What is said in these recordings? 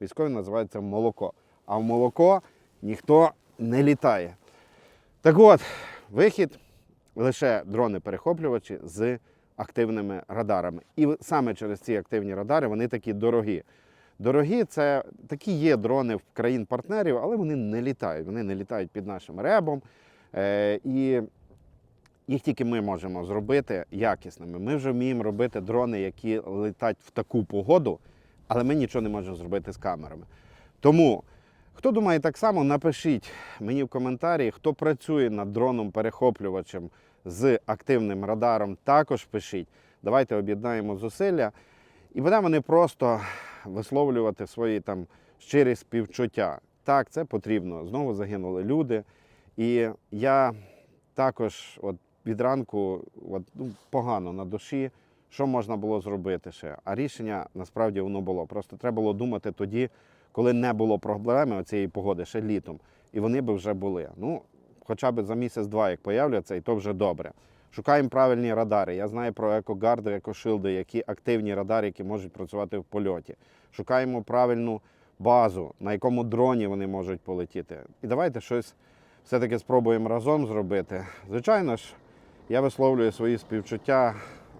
військові називають це молоко. А в молоко ніхто не літає. Так от, вихід лише дрони-перехоплювачі з активними радарами. І саме через ці активні радари вони такі дорогі. Дорогі це такі є дрони в країн-партнерів, але вони не літають. Вони не літають під нашим ребом. Е, і їх тільки ми можемо зробити якісними. Ми вже вміємо робити дрони, які летять в таку погоду, але ми нічого не можемо зробити з камерами. Тому, хто думає так само, напишіть мені в коментарі, хто працює над дроном-перехоплювачем з активним радаром, також пишіть. Давайте об'єднаємо зусилля і будемо не просто висловлювати свої там щирі співчуття. Так, це потрібно. Знову загинули люди. І я також от від ранку от, ну, погано на душі, що можна було зробити ще. А рішення насправді воно було. Просто треба було думати тоді, коли не було проблеми цієї погоди, ще літом. І вони би вже були. Ну, хоча б за місяць-два, як появляться, і то вже добре. Шукаємо правильні радари. Я знаю про екогарди, екошилди, які активні радари, які можуть працювати в польоті. Шукаємо правильну базу, на якому дроні вони можуть полетіти. І давайте щось все-таки спробуємо разом зробити. Звичайно ж, я висловлюю свої співчуття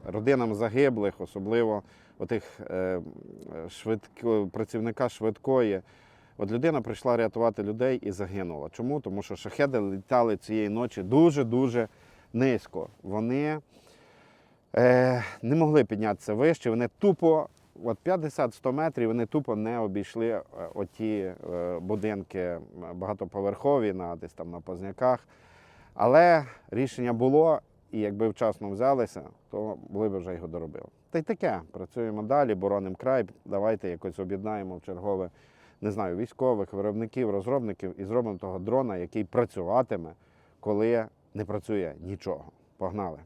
родинам загиблих, особливо отих е, швидко, працівника швидкої. От людина прийшла рятувати людей і загинула. Чому? Тому що шахеди літали цієї ночі дуже-дуже низько. Вони е, не могли піднятися вище, вони тупо, от 50-100 метрів, вони тупо не обійшли е, оті е, будинки багатоповерхові на десь там на Позняках. Але рішення було, і якби вчасно взялися, то були б вже його доробили. Та й таке, працюємо далі, боронимо край. Давайте якось об'єднаємо в чергове, не знаю, військових, виробників, розробників і зробимо того дрона, який працюватиме, коли не працює нічого. Погнали!